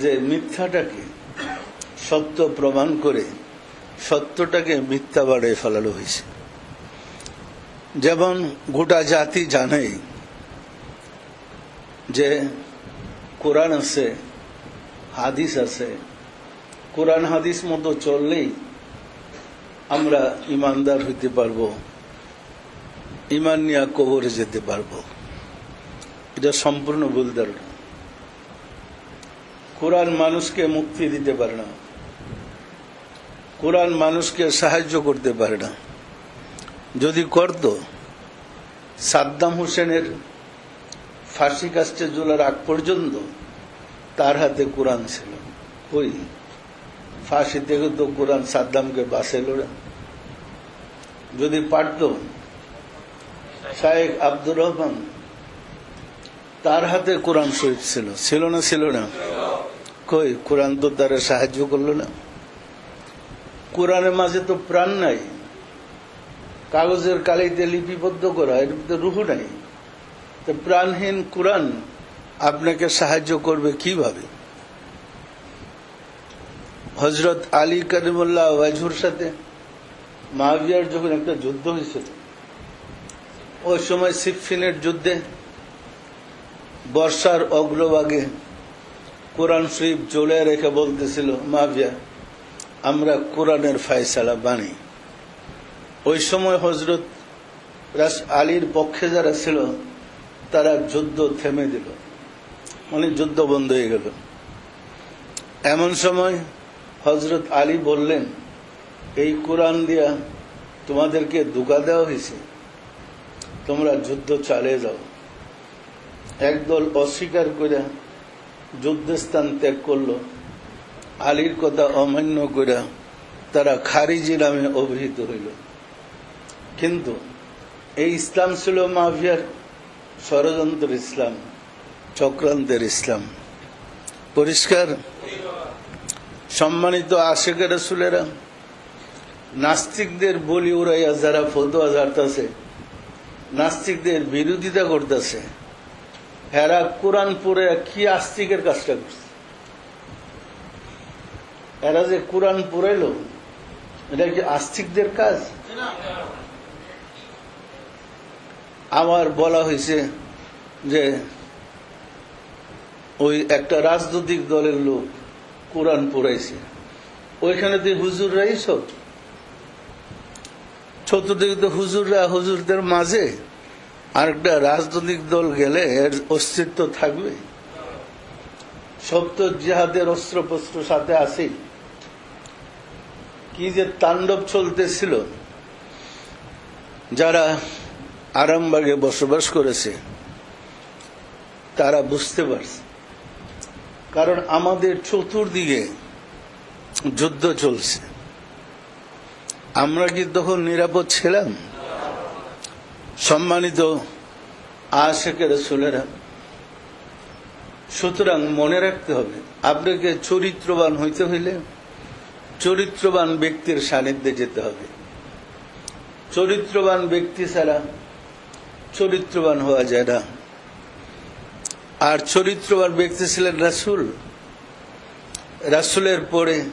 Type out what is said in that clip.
যে মিথ্যাটাকে সত্য প্রমাণ করে সত্যটাকে মিথ্যা বাড়িয়ে ফেলানো হয়েছে। যেমন গোটা জাতি জানে যে কোরআন আছে, হাদিস আছে। কোরআন, হাদিস মতো চললেই আমরা ইমানদার হইতে পারব, ইমান নিয়ে কবরে যেতে পারব। এটা সম্পূর্ণ ভুল ধারণা। কোরআন মানুষকে মুক্তি দিতে পারে না। কোরআন মানুষকে সাহায্য করতে পারে না। যদি করত, সাদ্দাম হোসেনের ফাঁসি কাস্টে জোলার আগ পর্যন্ত তার হাতে কোরআন ছিল। ওই ফাঁসি থেকে তো কোরআন সাদ্দামকে বাসে লোড়া যদি পারত শাহেখ আব্দুর রহমান তার হাতে কোরআন শহীদ ছিল। ছিল না ছিল না। কই? কোরআন তো তারা সাহায্য করল না। কোরআনের মাঝে তো প্রাণ নাই। কাগজের কালিতে লিপিবদ্ধ করা, এর মধ্যে রুহু নাই। তো প্রাণহীন কোরআন আপনাকে সাহায্য করবে কীভাবে? হজরত আলী করিমুল্লাহ ওয়াজুর সাথে মাহবিয়ার যখন একটা যুদ্ধ হয়েছিল, ওই সময় সিফিনের যুদ্ধে বর্ষার অগ্রভাগে কোরআন শরীফ জ্বলে রেখে বলতেছিল মাহবিয়া আমরা কোরআনের ফায়সালা বানি। ওই সময় হজরত আলীর পক্ষে যারা ছিল, তারা যুদ্ধ থেমে দিল। মানে যুদ্ধ বন্ধ হয়ে গেল। এমন সময় হজরত আলী বললেন, এই কোরআন দিয়া তোমাদেরকে দুকা দেওয়া হয়েছে। তোমরা যুদ্ধ চালিয়ে যাও। একদল অস্বীকার করে যুদ্ধস্থান ত্যাগ করল। আলীর কথা অমান্য করে তারা খারিজি নামে অভিহিত হইল। কিন্তু এই ইসলাম ছিল মাফিয়ার ষড়যন্ত্র ইসলাম, চক্রান্তের ইসলাম। পরিষ্কার। সম্মানিত আশেকের রসুলেরা, নাস্তিকদের বলি উড়াইয়া যারা ফতোয়া জারতাছে নাস্তিকদের বিরোধিতা করতেছে হেরা কোরআন পড়ে কি আস্তিকের কাজটা করছে? এরা যে কোরআন পড়াইল এটা কি আস্তিকদের কাজ? আমার বলা হয়েছে যে ওই একটা রাজনৈতিক দলের লোক কোরআন পড়াইছে ওইখানে তুই হুজুররাই সব। চতুর্দিকে তো হুজুররা হুজুরদের মাঝে। আরেকটা রাজনৈতিক দল গেলে এর অস্তিত্ব থাকবে। সব তো জিহাদের অস্ত্রপস্ত্র সাথে আছে কি যে তাণ্ডব চলতেছিল, যারা আরামবাগে বসবাস করেছে, তারা বুঝতে পারছে। কারণ আমাদের চতুর্দিকে যুদ্ধ চলছে। আমরা কি তখন নিরাপদ ছিলাম? সম্মানিত আশেকের রসুলেরা, সুতরাং মনে রাখতে হবে, আপনাকে চরিত্রবান হইতে হইলে চরিত্রবান ব্যক্তির সান্নিধ্যে যেতে হবে। চরিত্রবান ব্যক্তি ছাড়া চরিত্রবান হওয়া যায় না। আর চরিত্রবান ব্যক্তি ছিলেন রাসুল। রাসুলের পরে